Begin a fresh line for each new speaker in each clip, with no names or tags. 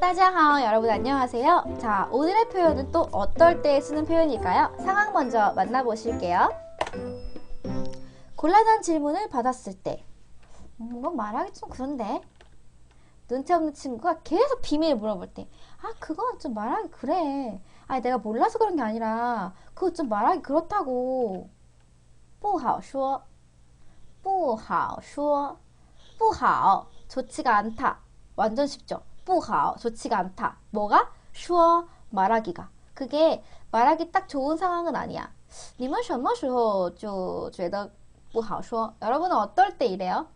따자하오 여러분 안녕하세요. 자 오늘의 표현은 또 어떨 때 쓰는 표현일까요? 상황 먼저 만나보실게요. 곤란한 질문을 받았을 때 뭔가 말하기 좀 그런데 눈치 없는 친구가 계속 비밀을 물어볼 때 아 그건 좀 말하기 그래. 아니 내가 몰라서 그런 게 아니라 그거 좀 말하기 그렇다고. 不好说不好说不好좋지가 않다. 완전 쉽죠. 不好 좋지가 않다. 뭐가? 说 말하기가. 그게 말하기 딱 좋은 상황은 아니야. 你们什么时候就觉得不好说? 여러분은 어떨 때 이래요?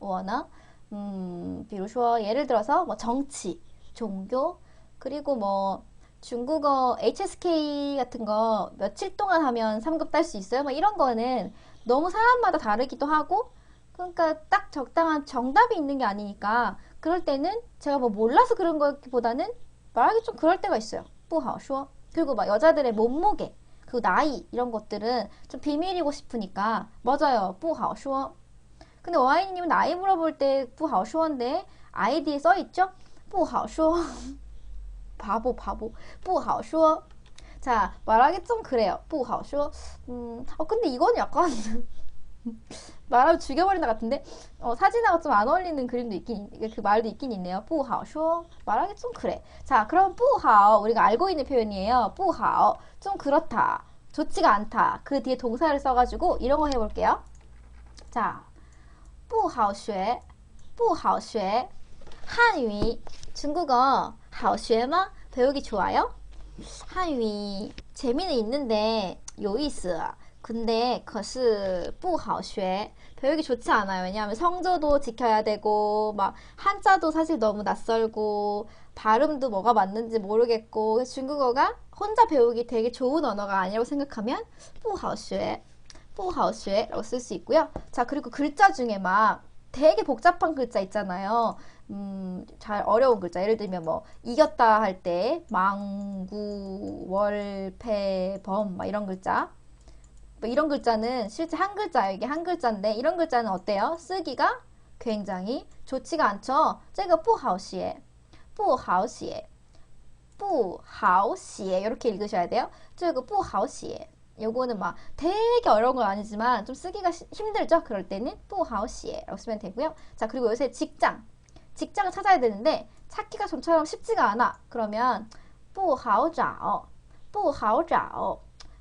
我呢? 음, 比如说 예를 들어서 뭐 정치, 종교, 그리고 뭐 중국어 HSK 같은 거 며칠 동안 하면 3급 딸 수 있어요? 뭐 이런 거는 너무 사람마다 다르기도 하고 그러니까 딱 적당한 정답이 있는 게 아니니까 그럴 때는 제가 뭐 몰라서 그런 것보다는 말하기 좀 그럴 때가 있어요. 뿌하쇼. 그리고 막 여자들의 몸무게, 그 나이 이런 것들은 좀 비밀이고 싶으니까 맞아요. 뿌하쇼. 근데 와인님은 나이 물어볼 때 뿌하쇼인데 아이디에 써 있죠? 뿌하쇼. 바보 바보. 뿌하쇼. 자 말하기 좀 그래요. 뿌하쇼. 음, 어 근데 이건 약간 말하면 죽여버린다 같은데 어, 사진하고 좀 안 어울리는 그림도 있긴 그 말도 있긴 있네요. 뿌하오 말하기 좀 그래. 자 그럼 뿌하오 우리가 알고 있는 표현이에요. 뿌하오 좀 그렇다. 좋지가 않다. 그 뒤에 동사를 써가지고 이런 거 해볼게요. 자 뿌하오 쉐 뿌하오 한위 중국어 하오쉐마 배우기 좋아요? 한위 재미는 있는데 요이스 근데 可是不好学 배우기 좋지 않아요. 왜냐하면 성조도 지켜야 되고 막 한자도 사실 너무 낯설고 발음도 뭐가 맞는지 모르겠고 중국어가 혼자 배우기 되게 좋은 언어가 아니라고 생각하면 不好学不好学 라고 쓸 수 있고요. 자, 그리고 글자 중에 막 되게 복잡한 글자 있잖아요. 음, 잘 어려운 글자. 예를 들면 뭐 이겼다 할 때 망구, 월패, 범, 막 이런 글자. 뭐 이런 글자는 실제 한 글자예요. 이게 한 글자인데 이런 글자는 어때요? 쓰기가 굉장히 좋지가 않죠. 这个不好写.不好写.不好写 이렇게 읽으셔야 돼요. 这个不好写. 요거는 막 되게 어려운 건 아니지만 좀 쓰기가 시, 힘들죠. 그럴 때는 不好写 라고 쓰면 되고요. 자, 그리고 요새 직장. 직장을 찾아야 되는데 찾기가 좀처럼 쉽지가 않아. 그러면 不好找.不好找.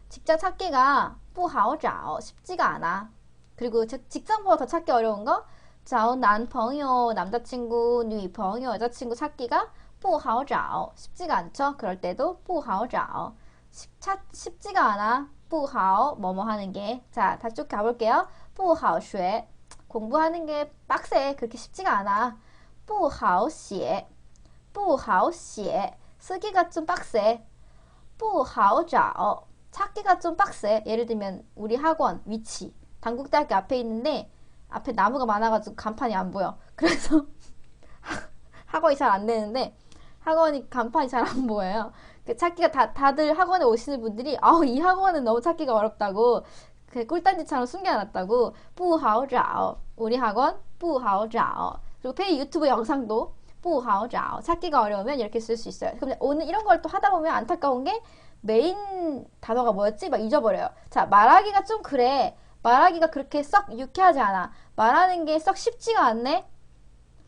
직장 찾기가 不好找 쉽지가 않아. 그리고 직장보다 더 찾기 어려운 거? 找男朋友 남자친구, 女朋友 여자친구 찾기가 不好找 쉽지가 않죠. 그럴 때도 不好找 쉽, 찾, 쉽지가 않아. 不好 뭐뭐 하는 게. 자, 다시 쭉 가볼게요. 不好学 공부하는 게 빡세. 그렇게 쉽지가 않아. 不好写不好写 쓰기가 좀 빡세. 不好找 찾기가 좀 빡세. 예를 들면 우리 학원 위치 단국대학교 앞에 있는데 앞에 나무가 많아가지고 간판이 안 보여. 그래서 학원이 잘 안 되는데 학원이 간판이 잘 안 보여요. 그 찾기가 다, 다들 학원에 오시는 분들이 아우 이 학원은 너무 찾기가 어렵다고 그 꿀단지처럼 숨겨놨다고 뿌하오자오 우리 학원 뿌하오자오 그리고 페이 유튜브 영상도 不好找 찾기가 어려우면 이렇게 쓸 수 있어요. 그럼 오늘 이런 걸 또 하다 보면 안타까운 게 메인 단어가 뭐였지? 막 잊어버려요. 자, 말하기가 좀 그래. 말하기가 그렇게 썩 유쾌하지 않아. 말하는 게 썩 쉽지가 않네.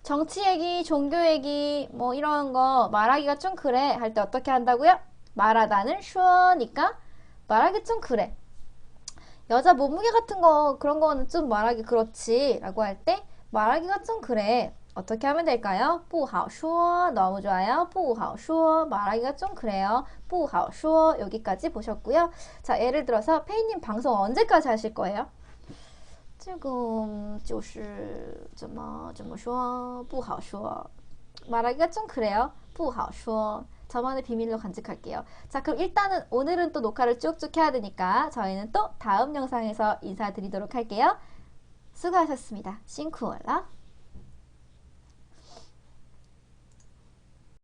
정치 얘기, 종교 얘기, 뭐 이런 거 말하기가 좀 그래. 할 때 어떻게 한다고요? 말하다는 쉬어니까 말하기 좀 그래. 여자 몸무게 같은 거 그런 거는 좀 말하기 그렇지 라고 할 때 말하기가 좀 그래. 어떻게 하면 될까요? 不好说 너무 좋아요. 不好说 말하기가 좀 그래요. 不好说 여기까지 보셨고요. 자, 예를 들어서 페이님 방송 언제까지 하실 거예요? 지금 就是怎么怎么说不好说 말하기가 좀 그래요. 不好说 저만의 비밀로 간직할게요. 자, 그럼 일단은 오늘은 또 녹화를 쭉쭉 해야 되니까 저희는 또 다음 영상에서 인사드리도록 할게요. 수고하셨습니다. 싱크월라